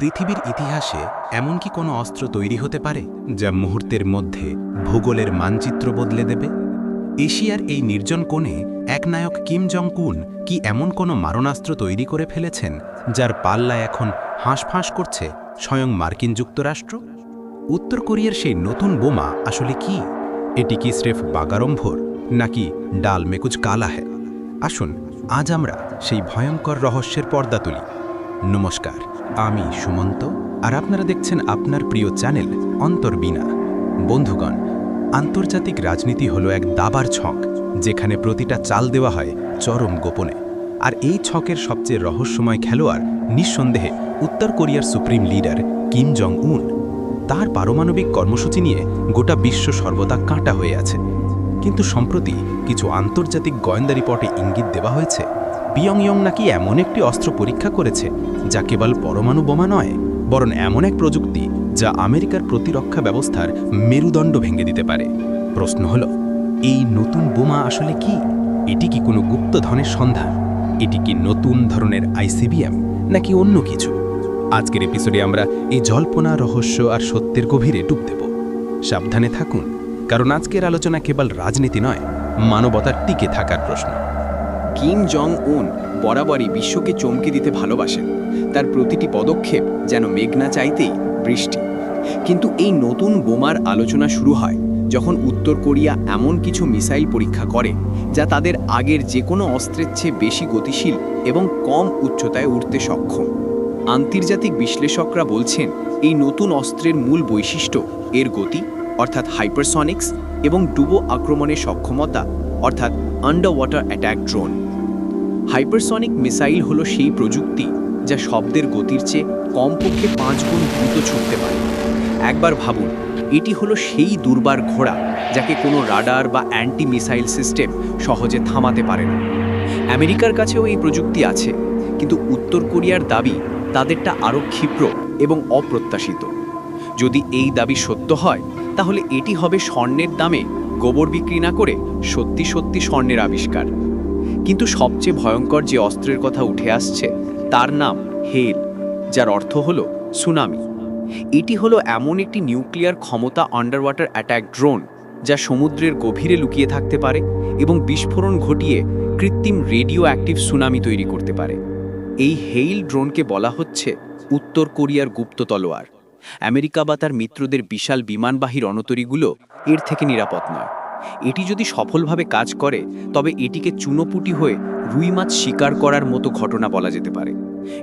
পৃথিবীর ইতিহাসে এমন কি কোনো অস্ত্র তৈরি হতে পারে যা মুহূর্তের মধ্যে ভূগোলের মানচিত্র বদলে দেবে? এশিয়ার এই নির্জন কোণে একনায়ক কিম জং কুন কি এমন কোনো মারণাস্ত্র তৈরি করে ফেলেছেন যার পাল্লা এখন হাঁসফাঁস করছে স্বয়ং মার্কিন যুক্তরাষ্ট্র? উত্তর কোরিয়ার সেই নতুন বোমা আসলে কি? এটি কি স্রেফ বাগারম্ভর নাকি ডাল মেকুজ কালাহে? আসুন, আজ আমরা সেই ভয়ঙ্কর রহস্যের পর্দা তুলি। নমস্কার, আমি সুমন্ত, আর আপনারা দেখছেন আপনার প্রিয় চ্যানেল অন্তর্বীণা বন্ধুগণ, আন্তর্জাতিক রাজনীতি হলো এক দাবার ছক, যেখানে প্রতিটা চাল দেওয়া হয় চরম গোপনে। আর এই ছকের সবচেয়ে রহস্যময় খেলোয়াড় নিঃসন্দেহে উত্তর কোরিয়ার সুপ্রিম লিডার কিম জং উন তার পারমাণবিক কর্মসূচি নিয়ে গোটা বিশ্ব সর্বদা কাঁটা হয়ে আছে। কিন্তু সম্প্রতি কিছু আন্তর্জাতিক গোয়েন্দা রিপোর্টে ইঙ্গিত দেওয়া হয়েছে পিয়ংইয়ং নাকি এমন একটি অস্ত্র পরীক্ষা করেছে যা কেবল পরমাণু বোমা নয়, বরং এমন এক প্রযুক্তি যা আমেরিকার প্রতিরক্ষা ব্যবস্থার মেরুদণ্ড ভেঙে দিতে পারে। প্রশ্ন হল, এই নতুন বোমা আসলে কি? এটি কি কোনো গুপ্তধনের সন্ধান? এটি কি নতুন ধরনের আইসিবিএম নাকি অন্য কিছু? আজকের এপিসোডে আমরা এই জল্পনা, রহস্য আর সত্যের গভীরে ডুব দেব। সাবধানে থাকুন, কারণ আজকের আলোচনা কেবল রাজনীতি নয়, মানবতার টিকে থাকার প্রশ্ন। কিম জং উন বরাবরই বিশ্বকে চমকে দিতে ভালোবাসেন। তার প্রতিটি পদক্ষেপ যেন মেঘনা চাইতেই বৃষ্টি। কিন্তু এই নতুন বোমার আলোচনা শুরু হয় যখন উত্তর কোরিয়া এমন কিছু মিসাইল পরীক্ষা করে যা তাদের আগের যে কোনো অস্ত্রের চেয়ে বেশি গতিশীল এবং কম উচ্চতায় উঠতে সক্ষম। আন্তর্জাতিক বিশ্লেষকরা বলছেন, এই নতুন অস্ত্রের মূল বৈশিষ্ট্য এর গতি, অর্থাৎ হাইপারসনিক্স এবং ডুবো আক্রমণের সক্ষমতা, অর্থাৎ under water attack drone hypersonic missile হলো সেই প্রযুক্তি যা শব্দের গতির চেয়ে কমপক্ষে পাঁচ গুণ দ্রুত ছুটতে পারে। একবার ভাবুন, এটি হলো সেই দুর্বার ঘোড়া যাকে কোনো রাডার বা অ্যান্টি মিসাইল সিস্টেম সহজে থামাতে পারে না। আমেরিকার কাছেও এই প্রযুক্তি আছে, কিন্তু উত্তর কোরিয়ার দাবি তাদেরটা আরও ক্ষিপ্র এবং অপ্রত্যাশিত। যদি এই দাবি সত্য হয় তাহলে এটি হবে স্বর্ণের দামে গোবর বিক্রি না করে সত্যি সত্যি স্বর্ণের আবিষ্কার। কিন্তু সবচেয়ে ভয়ঙ্কর যে অস্ত্রের কথা উঠে আসছে, তার নাম হেল, যার অর্থ হলো সুনামি। এটি হলো এমন একটি নিউক্লিয়ার ক্ষমতা আন্ডার ওয়াটার অ্যাট্যাক ড্রোন, যা সমুদ্রের গভীরে লুকিয়ে থাকতে পারে এবং বিস্ফোরণ ঘটিয়ে কৃত্রিম রেডিও অ্যাক্টিভ সুনামি তৈরি করতে পারে। এই হেইল ড্রোনকে বলা হচ্ছে উত্তর কোরিয়ার গুপ্ত তলোয়ার। আমেরিকা বা তার মিত্রদের বিশাল বিমানবাহী রণতরীগুলো এর থেকে নিরাপদ নয়। এটি যদি সফলভাবে কাজ করে, তবে এটিকে চুনোপুটি হয়ে রুই মাছ শিকার করার মতো ঘটনা বলা যেতে পারে।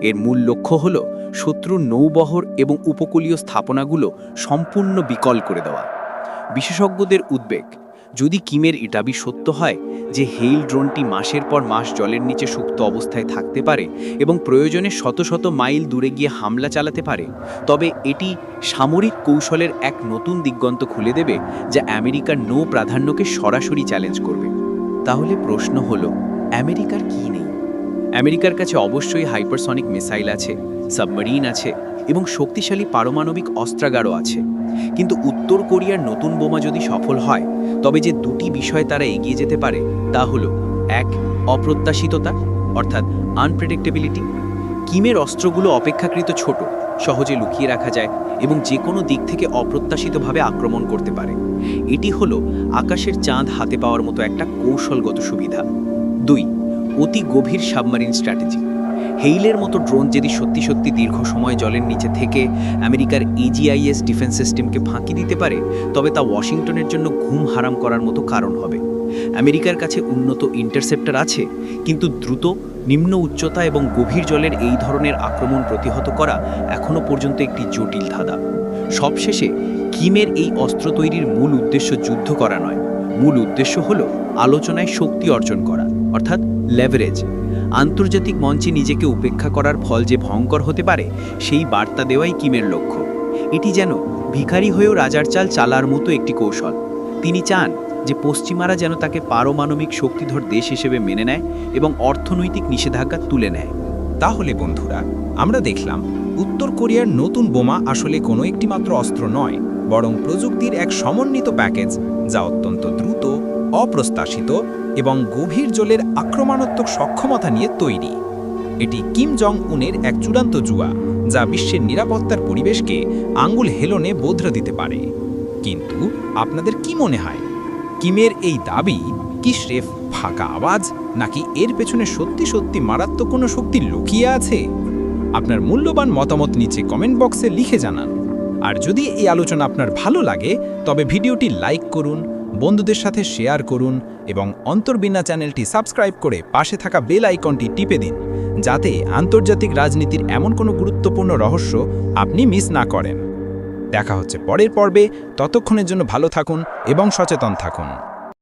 এর মূল লক্ষ্য হল শত্রুর নৌবহর এবং উপকূলীয় স্থাপনাগুলো সম্পূর্ণ বিকল করে দেওয়া। বিশেষজ্ঞদের উদ্বেগ, যদি কিমের এই দাবি সত্য হয় যে হেইল ড্রোনটি মাসের পর মাস জলের নিচে সুপ্ত অবস্থায় থাকতে পারে এবং প্রয়োজনে শত শত মাইল দূরে গিয়ে হামলা চালাতে পারে, তবে এটি সামরিক কৌশলের এক নতুন দিগন্ত খুলে দেবে যা আমেরিকার নৌ প্রাধান্যকে সরাসরি চ্যালেঞ্জ করবে। তাহলে প্রশ্ন হলো, আমেরিকার কী নেই? আমেরিকার কাছে অবশ্যই হাইপারসনিক মিসাইল আছে, সাবমেরিন আছে এবং শক্তিশালী পারমাণবিক অস্ত্রাগারও আছে। কিন্তু উত্তর কোরিয়ার নতুন বোমা যদি সফল হয়, তবে যে দুটি বিষয় তারা এগিয়ে যেতে পারে তা হল, এক, অপ্রত্যাশিততা, অর্থাৎ আনপ্রেডিক্টেবিলিটি কিমের অস্ত্রগুলো অপেক্ষাকৃত ছোট, সহজে লুকিয়ে রাখা যায় এবং যে কোনো দিক থেকে অপ্রত্যাশিতভাবে আক্রমণ করতে পারে। এটি হলো আকাশের চাঁদ হাতে পাওয়ার মতো একটা কৌশলগত সুবিধা। দুই অতি গভীর সাবমারিন স্ট্র্যাটেজি। হেইলের মতো ড্রোন যদি সত্যি সত্যি দীর্ঘ সময় জলের নিচে থেকে আমেরিকার এজিআইএস ডিফেন্স সিস্টেমকে ফাঁকি দিতে পারে, তবে তা ওয়াশিংটনের জন্য ঘুম হারাম করার মতো কারণ হবে। আমেরিকার কাছে উন্নত ইন্টারসেপ্টার আছে, কিন্তু দ্রুত, নিম্ন উচ্চতা এবং গভীর জলের এই ধরনের আক্রমণ প্রতিহত করা এখনও পর্যন্ত একটি জটিল ধাঁধা। সবশেষে, কিমের এই অস্ত্র তৈরির মূল উদ্দেশ্য যুদ্ধ করা নয়। মূল উদ্দেশ্য হল আলোচনায় শক্তি অর্জন করা, অর্থাৎ লেভারেজ আন্তর্জাতিক মঞ্চে নিজেকে উপেক্ষা করার ফল যে ভয়ঙ্কর হতে পারে, সেই বার্তা দেওয়াই কিমের লক্ষ্য। এটি যেন ভিখারি হয়েও রাজার চাল চালার মতো একটি কৌশল। তিনি চান যে পশ্চিমারা যেন তাকে পারমাণবিক শক্তিধর দেশ হিসেবে মেনে নেয় এবং অর্থনৈতিক নিষেধাজ্ঞা তুলে নেয়। তাহলে বন্ধুরা, আমরা দেখলাম, উত্তর কোরিয়ার নতুন বোমা আসলে কোনো একটি মাত্র অস্ত্র নয়। বরং প্রযুক্তির এক সমন্বিত প্যাকেজ যা অত্যন্ত দ্রুত অপ্রত্যাশিত এবং গভীর জলের আক্রমণাত্মক সক্ষমতা নিয়ে তৈরি। এটি কিম জং উনের এক চূড়ান্ত জুয়া, যা বিশ্বের নিরাপত্তার পরিবেশকে আঙ্গুল হেলনে বোধরা দিতে পারে। কিন্তু আপনাদের কি মনে হয়? কিমের এই দাবি কি স্রেফ ফাঁকা আওয়াজ, নাকি এর পেছনে সত্যি সত্যি মারাত্মক কোনো শক্তি লুকিয়ে আছে? আপনার মূল্যবান মতামত নিচে কমেন্ট বক্সে লিখে জানান। আর যদি এই আলোচনা আপনার ভালো লাগে, তবে ভিডিওটি লাইক করুন, বন্ধুদের সাথে শেয়ার করুন এবং অন্তর্বিনা চ্যানেলটি সাবস্ক্রাইব করে পাশে থাকা বেল আইকনটি টিপে দিন, যাতে আন্তর্জাতিক রাজনীতির এমন কোনো গুরুত্বপূর্ণ রহস্য আপনি মিস না করেন। দেখা হচ্ছে পরের পর্বে, ততক্ষণের জন্য ভালো থাকুন এবং সচেতন থাকুন।